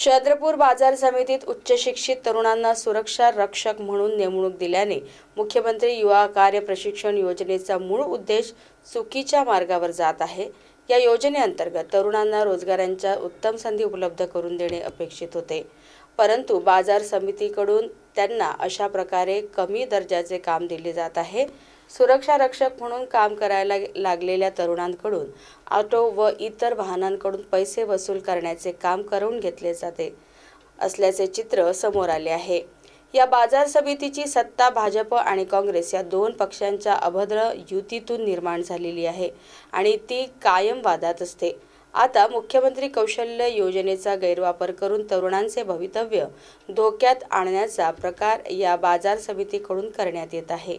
चंद्रपूर बाजार समितीत उच्च शिक्षित तरुणांना सुरक्षा रक्षक म्हणून नेमणूक दिल्याने मुख्यमंत्री युवा कार्य प्रशिक्षण योजनेचा मूळ उद्देश चुकीच्या मार्गावर जात आहे. या योजनेअंतर्गत तरुणांना रोजगारांच्या उत्तम संधी उपलब्ध करून देणे अपेक्षित होते. परंतु बाजार समितीकडून त्यांना अशा प्रकारे कमी दर्जाचे काम दिले जात आहे. सुरक्षा रक्षक म्हणून काम करायला लागलेल्या तरुणांकडून ऑटो व इतर वाहनांकडून पैसे वसूल करण्याचे काम करून घेतले जाते असल्याचे चित्र समोर आले आहे. या बाजार समितीची सत्ता भाजप आणि काँग्रेस या दोन पक्षांच्या अभद्र युतीतून निर्माण झालेली आहे आणि ती कायम वादात असते. आता मुख्यमंत्री कौशल्य योजनेचा गैरवापर करून तरुणांचे भवितव्य धोक्यात आणण्याचा प्रकार या बाजार समितीकडून करण्यात येत आहे.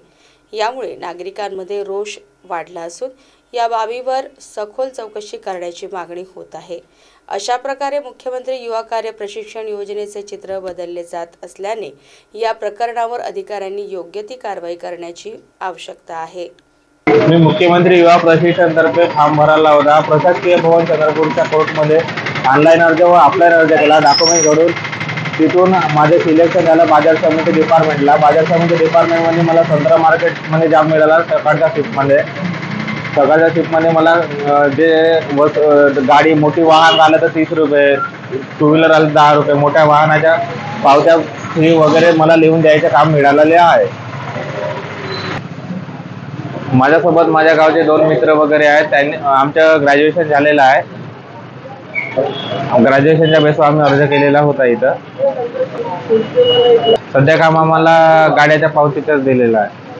यामुळे नागरिकांमध्ये रोष वाढला असून या बाबीवर सखोल चौकशी करण्याची मागणी होत आहे. अशा प्रकारे मुख्यमंत्री युवा कार्य प्रशिक्षण योजनेचे चित्र बदलले जात असल्याने या प्रकरणावर अधिकाऱ्यांनी योग्य ती कारवाई करण्याची आवश्यकता आहे. मी मुख्यमंत्री युवा प्रशिक्षणतर्फे फॉर्म भरायला होता. प्रशासकीय भवन चंद्रपूरच्या कोर्टमध्ये ऑनलाईन अर्ज व ऑफलाईन अर्ज केला. डॉक्युमेंट घडून तिथून माझे सिलेक्शन झालं. बाजार समिती डिपार्टमेंटला बाजार समिती डिपार्टमेंटमध्ये मला संत्रा मार्केटमध्ये जॉब मिळाला सकाळच्या शिफ्टमध्ये सकाळच्या शिफ्टमध्ये मला जे वस गाडी मोठी वाहन आलं तर तीस रुपये टू व्हीलर आलं दहा रुपये. मोठ्या वाहनाच्या पावत्या फी वगैरे मला लिहून द्यायचं काम मिळालेले आहे. माझ्यासोबत माझ्या गावचे दोन मित्र वगैरे आहेत. त्यांनी आमचं ग्रॅज्युएशन झालेलं आहे. ग्रॅज्युएशनच्या बेसवर आम्ही अर्ज केलेला होता इथं. सध्या काम आम्हाला गाड्याच्या पावतीतच दिलेला आहे.